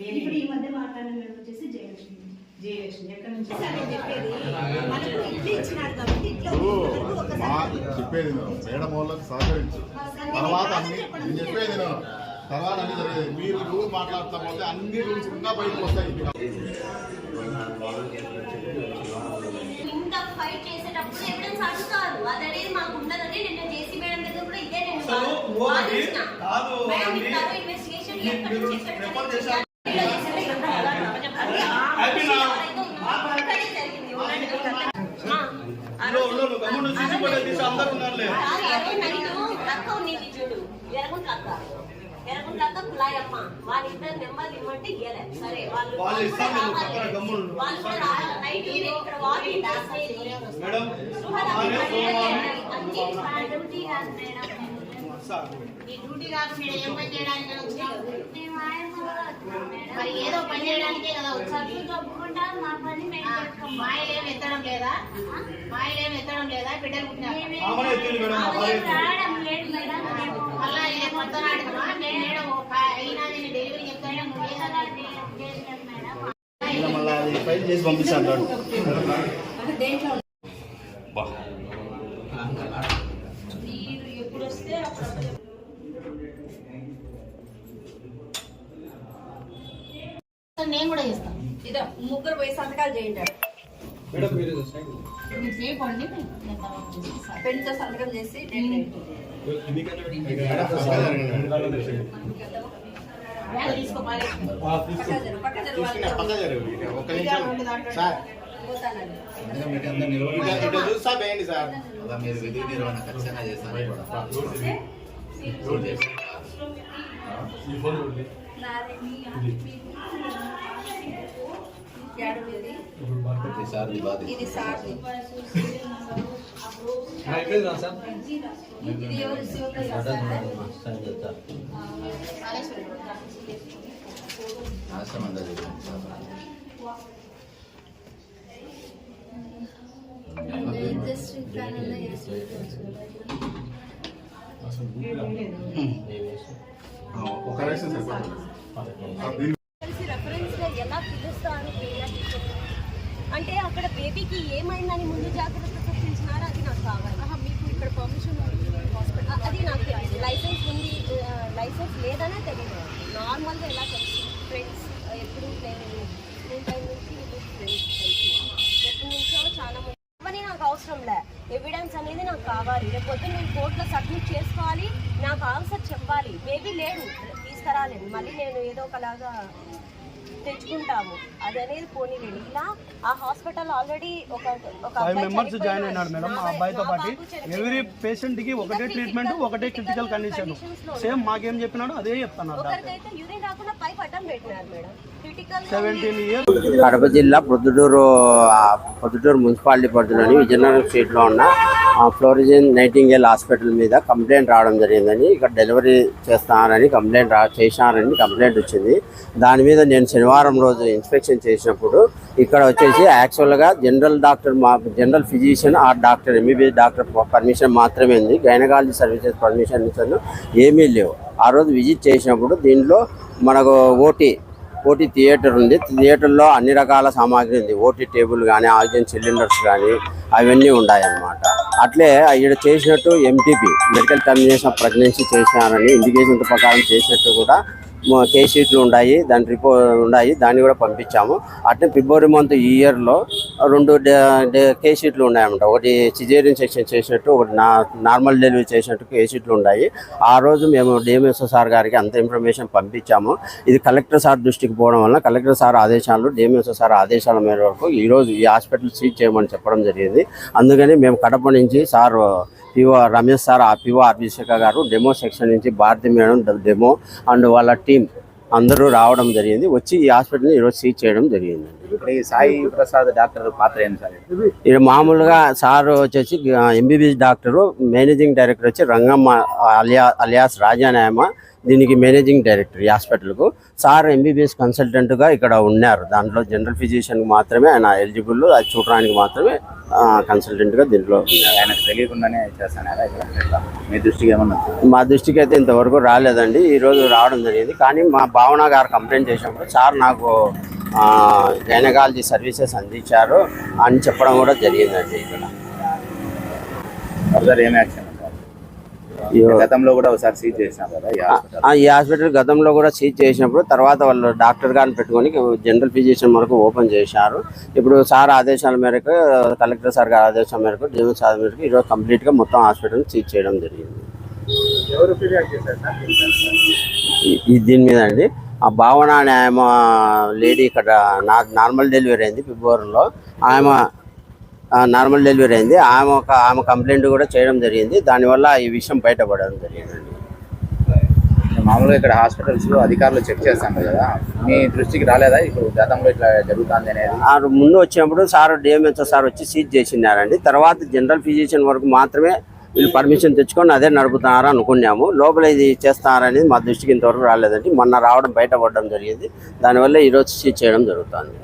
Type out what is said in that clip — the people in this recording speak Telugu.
ఇప్పుడు ఈ మధ్య మాట్లాడిన మేడం వచ్చేసి జయలక్ష్మి. జయలక్ష్మి ఎక్కడి నుంచి? సరే చెప్పేది. మేడం వాళ్ళకి సహకరించు. తర్వాత అన్ని నేను చెప్పేది. తర్వాత అన్ని జరిగేది. మీరు రూల్ మాట్లాడతాం పోతే అన్ని రూల్స్ ఇంకా బయటకు వస్తాయి. ఇంత ఫైట్ చేసేటప్పుడు ఎవిడెన్స్ అడుగుతారు. అది అనేది మాకు ఉండదని నిన్న జేసీ మేడం దగ్గర కూడా ఇదే నేను అసలు ఓ అది వాదించిన. కాదు మేడం అది ఇంత ఇన్వెస్టిగేషన్ కులాయమ్మ వాళ్ళిద్దరు నెంబర్లు ఇవ్వమంటే ఇయ్యలే సరే వాళ్ళు వాళ్ళు ఇస్తాం, రావాలి. పక్కన గమ్మున ఉండు. వాళ్ళు కూడా. నైట్ ఈయన ఇక్కడ వాకింగ్ మేడం అన్ని అనే డ్యూటీ కాదు మేడం మరి ఏదో పని చేయడానికే కదా వచ్చాను మాయలేం ఎత్తడం లేదా? మాయలేం ఎత్తడం లేదా? బిడ్డలు భార్య మళ్ళా ఇదే కొత్త నాటకమా నేను మేడం ఒక ప- అయినా నేను డెలివరీ చెప్తానే మళ్ళీ అది ఫైల్ చేసి పంపిస్తాను నేను కూడా చేస్తాను ఇదో ముగ్గురు పోయి సంతకాలు చేయండి. మేడం మీరు మీరు చేయకండి. పెన్తో సంతకం చేసి డేట్ వేయండి. బ్యాగ్ తీసుకో పారేసుకో. పక్క జరుగు, సార్ మీరు విధి నిర్వహణ ఖచ్చితంగా చేస్తాను ఇది ఇది సార్ ఆశ్రమం ఎలా పిలుస్తారు pediatrician? అంటే అక్కడ బేబీకి ఏమైందని ముందు జాగ్రత్త చూపించినారు? అది నాకు కావాలి. మీకు ఇక్కడ పర్మిషన్ అది నాకు లైసెన్స్ ఉంది లైసెన్స్ లేదనే తెలియదు. నార్మల్గా ఎలా తెలుసు ఫ్రెండ్స్ ఎప్పుడు స్కూల్ టైం నుంచి వీళ్ళు ఫ్రెండ్స్ తెలిసి ఎప్పటి నుంచో చాలా మంది అవన్నీ నాకు అవసరం లే ఎవిడెన్స్ రేపు పొద్దున్న నేను కోర్టులో సబ్మిట్ చేసుకోవాలి. నాకు ఆన్సర్ చెప్పాలి. బేబీ లేడు తీసుకురాలేదు. మళ్ళీ నేను ఏదో ఒకలాగా తెచ్చుకుంటాము. అది అనేది పోనీలేండి ఇలా ఆ హాస్పిటల్ ఆల్రెడీ ఒక ఒక ఫైవ్ మెంబర్స్. జాయిన్ అయినారు మేడం. ఆ అబ్బాయితో పాటు. ఎవ్రీ పేషెంట్కి ఒకటే ట్రీట్మెంట్ ఒకటే క్రిటికల్ కండిషన్ సేమ్ మాకేం చెప్పినాడు అదే ఇయర్స్ కడప జిల్లా ప్రొద్దుటూరు ఆ, ప్రొద్దుటూరు మున్సిపాలిటీ పరిధిలోని విజయనగరం స్ట్రీట్లో ఉన్న ఫ్లోరిజిన్ నైటింగేల్ హాస్పిటల్ మీద కంప్లైంట్ రావడం జరిగిందని ఇక్కడ డెలివరీ చేస్తానని కంప్లైంట్ రా చేశానని కంప్లైంట్ వచ్చింది. దాని మీద నేను శనివారం రోజు ఇన్స్పెక్షన్ చేసినప్పుడు ఇక్కడ వచ్చేసి యాక్చువల్గా జనరల్ డాక్టర్ మా జనరల్ ఫిజిషియన్ ఆ డాక్టర్ ఎంబీబీఎస్ డాక్టర్ పర్మిషన్ మాత్రమే ఉంది. గైనకాలజీ సర్వీసెస్ పర్మిషన్ ఏమీ లేవు. ఆ రోజు విజిట్ చేసినప్పుడు దీనిలో మనకు ఓటీ ఓటీ థియేటర్ ఉంది. థియేటర్లో అన్ని రకాల సామాగ్రి ఉంది. ఓటీ టేబుల్ కానీ ఆక్సిజన్ సిలిండర్స్ కానీ అవన్నీ ఉన్నాయన్నమాట. అట్లే ఈడ చేసినట్టు ఎంటీపీ మెడికల్ టర్మినేషన్ ప్రెగ్నెన్సీ చేసినారని ఇండికేషన్ ప్రకారం చేసినట్టు కూడా కేసీట్లు ఉన్నాయి దాని రిపోర్ట్ ఉన్నాయి దాన్ని కూడా పంపించాము. అట్లే ఫిబ్రవరి మంత్ ఈ ఇయర్లో రెండు డే- డే- షీట్లు ఉన్నాయన్నమాట. ఒకటి సిజేరియన్ సెక్షన్ చేసినట్టు ఒకటి నా నార్మల్ డెలివరీ చేసినట్టు కేసీట్లు ఉన్నాయి ఆ రోజు మేము డిఎంఎస్ఓ సార్ గారికి అంత ఇన్ఫర్మేషన్ పంపించాము. ఇది కలెక్టర్ సార్ దృష్టికి పోవడం వల్ల కలెక్టర్ సార్ ఆదేశాలు డిఎంఎస్ఓ సార్ ఆదేశాల మేర వరకు ఈరోజు ఈ హాస్పిటల్ సీజ్ చేయమని చెప్పడం జరిగింది. అందుకని మేము కడప నుంచి సార్ పిఓ రమేష్ సార్ ఆ పిఓ అభిషేక గారు డెమో సెక్షన్ నుంచి భారతి మేడం డెమో అండ్ వాళ్ళ టీం అందరూ రావడం జరిగింది. వచ్చి ఈ హాస్పిటల్ని ఈరోజు సీజ్ చేయడం జరిగింది సాయి ప్రసాద్ డాక్టర్ పాత్ర ఏంటి సార్? ఇది మామూలుగా సార్ వచ్చేసి ఎంబీబీఎస్ డాక్టరు మేనేజింగ్ డైరెక్టర్ వచ్చి రంగమ్మ అలియా అలియాస్ రాజానాయమ దీనికి మేనేజింగ్ డైరెక్టర్ ఈ హాస్పిటల్కు. సార్ ఎంబీబీఎస్ కన్సల్టెంట్గా ఇక్కడ ఉన్నారు. దాంట్లో జనరల్ ఫిజిషియన్కి మాత్రమే ఆయన ఎలిజిబుల్ అది చూడడానికి మాత్రమే కన్సల్టెంట్గా దీంట్లో ఉన్నారు. ఆయనకు తెలియకుండానే? మీ దృష్టికి ఏమన్నా? మా దృష్టికి అయితే ఇంతవరకు రాలేదండి. ఈరోజు రావడం జరిగింది. కానీ మా భావన గారు కంప్లైంట్ చేసినప్పుడు సార్ నాకు గైనకాలజీ సర్వీసెస్ అందించారు అని చెప్పడం కూడా జరిగిందండి ఇక్కడ. ఏం యాక్షన్? గతంలో కూడా ఒకసారి సీజ్ చేసినాం కదా ఈ హాస్పిటల్. ఆ, ఈ హాస్పిటల్ గతంలో కూడా సీజ్ చేసినప్పుడు తర్వాత వాళ్ళు డాక్టర్ గారిని పెట్టుకొని జనరల్ ఫిజిషియన్ వరకు ఓపెన్ చేశారు. ఇప్పుడు సార్ ఆదేశాల మేరకు కలెక్టర్ సార్ గారి ఆదేశాల మేరకు డిఎం సార్ మేరకు ఈరోజు కంప్లీట్గా మొత్తం హాస్పిటల్ సీజ్ చేయడం జరిగింది. ఎవరు ఫిర్యాదు చేశారు సార్? ఈ- ఈ దీని మీద అండి. ఆ భావన అనే ఆమె లేడీ ఇక్కడ నా- నార్మల్ డెలివరీ అయింది ఫిబ్రవరిలో. ఆమె నార్మల్ డెలివరీ అయింది. ఆమె ఒక ఆమె కంప్లైంట్ కూడా చేయడం జరిగింది. దానివల్ల ఈ విషయం బయటపడడం జరిగిందండి మామూలుగా ఇక్కడ హాస్పిటల్స్లో అధికారులు చెక్ చేస్తాను కదా. మీ దృష్టికి రాలేదా? ఇప్పుడు గతంలో ఇట్లా జరుగుతుంది అనేది? ఆ ముందు వచ్చినప్పుడు సార్ డిఎంహెచ్ఓ సార్ వచ్చి సీజ్ చేసినారండి. తర్వాత జనరల్ ఫిజిషియన్ వరకు మాత్రమే వీళ్ళు పర్మిషన్ తెచ్చుకొని అదే నడుపుతున్నారు అనుకున్నాము. లోపల ఇది చేస్తున్నారనేది మా దృష్టికి ఇంతవరకు రాలేదండి. మొన్న రావడం బయటపడడం జరిగింది. దానివల్ల ఈరోజు సీజ్ చేయడం జరుగుతుంది.